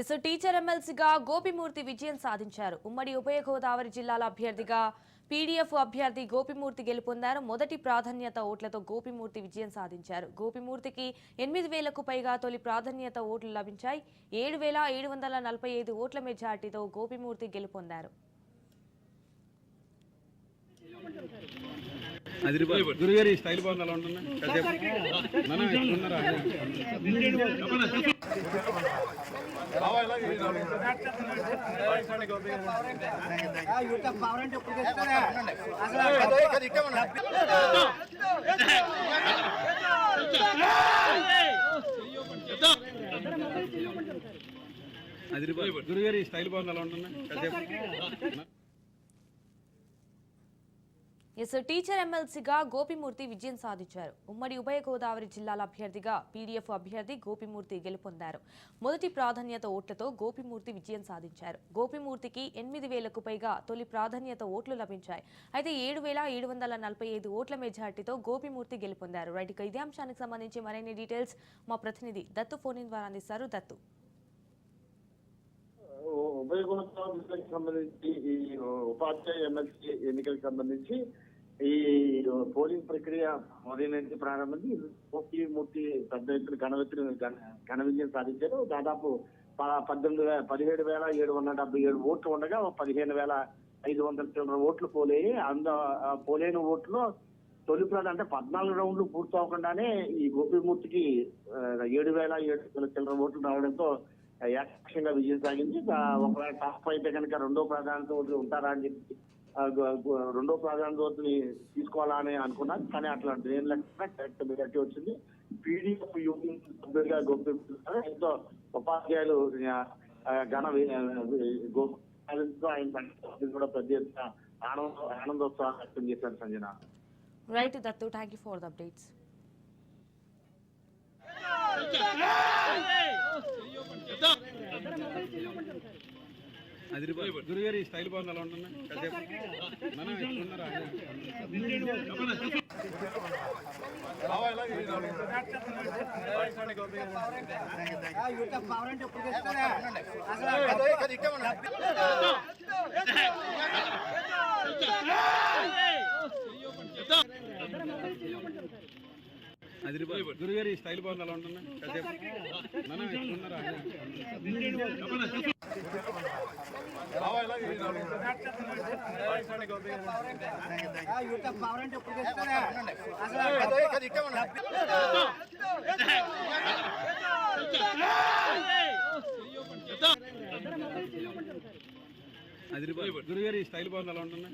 Yes teacher ఎమ్మెల్సీగా గోపిమూర్తి విజయం సాధించారు. ఉమ్మడి ఉభయ గోదావరి జిల్లాల అభ్యర్థిగా పీడీఎఫ్ అభ్యర్థి గోపిమూర్తి గెలుపొందారు. మొదటి ప్రాధాన్యత ఓట్లతో గోపిమూర్తి విజయం సాధించారు. గోపిమూర్తికి ఎనిమిది వేలకు పైగా తొలి ప్రాధాన్యత ఓట్లు లభించాయి. ఏడు వేల ఏడు వందల నలభై ఐదు ఓట్ల మెజార్టీతో గోపిమూర్తి గెలుపొందారు. స్టైల్ అదిరిపోయి గురుగారు స్టైల్ బాగుంది అలా ఉంటుంది? ఎస్ టీచర్ ఎమ్మెల్సీగా గోపిమూర్తి విజయం సాధించారు. ఉమ్మడి ఉభయ గోదావరి జిల్లాల అభ్యర్థిగా పీడీఎఫ్ అభ్యర్థి గోపిమూర్తి గెలుపొందారు. మొదటి ప్రాధాన్యత ఓట్లతో గోపిమూర్తి విజయం సాధించారు. గోపిమూర్తికి ఎనిమిది వేలకు పైగా తొలి ప్రాధాన్యత ఓట్లు లభించాయి. అయితే ఏడు వేల ఏడు వందల నలభై ఐదు ఓట్ల మెజార్టీతో గోపిమూర్తి గెలుపొందారు. రైట్ ఇక ఇదే అంశానికి సంబంధించి మరిన్ని డీటెయిల్స్ మా ప్రతినిధి దత్తు ఫోన్ ద్వారా అందిస్తారు. దత్తు. గోదావరి జిల్లాకి సంబంధించి ఈ ఉపాధ్యాయ ఎమ్మెల్సీ ఎన్నికలకు సంబంధించి ఈ పోలింగ్ ప్రక్రియ ఉదయం నుంచి ప్రారంభించి కోటి మూర్తి పెద్ద ఎత్తున ఘన ఘన- విజయం సాధించారు. దాదాపు పద్దెనిమిది వేల పదిహేడు వేల ఏడు వందల డెబ్బై ఏడు ఓట్లు ఉండగా పదిహేను వేల ఐదు వందల చిల్లర ఓట్లు పోలేయి. అంద పోలేని ఓట్లు తొలి ప్రాంతం అంటే పద్నాలుగు రౌండ్లు పూర్తి అవ్వకుండానే ఈ గోపిమూర్తికి ఏడు వేల ఏడు వందల చిల్లర ఓట్లు రావడంతో ఏకంగా విజయం సాగింది ఒకవేళ టాప్ అయితే కనుక రెండో ప్రాధాన్యత ఓట్లు ఉంటారా అని చెప్పి రెండో ప్రాధాన్యత ఓటుని తీసుకోవాలా అని అనుకున్నాను కానీ అట్లాంటి దేని లెక్క కరెక్ట్ మెజార్టీ వచ్చింది. పీడీఎఫ్ యూనియన్ సభ్యుడిగా గొప్ప ఎంతో ఉపాధ్యాయులు ఘన ఆయన కూడా పెద్ద ఎత్తున ఆనంద ఆనందోత్సాహం వ్యక్తం చేశారు Sanjana. Right Dattu thank you for the updates గురుగారు స్టైల్ బాగుంది అలా గురుగారు స్టైల్ బాగుంది అలా ఉంటుంది కాసేపు గురుగారు ఈ స్టైల్ బాగుంది అలా ఉంటుంది?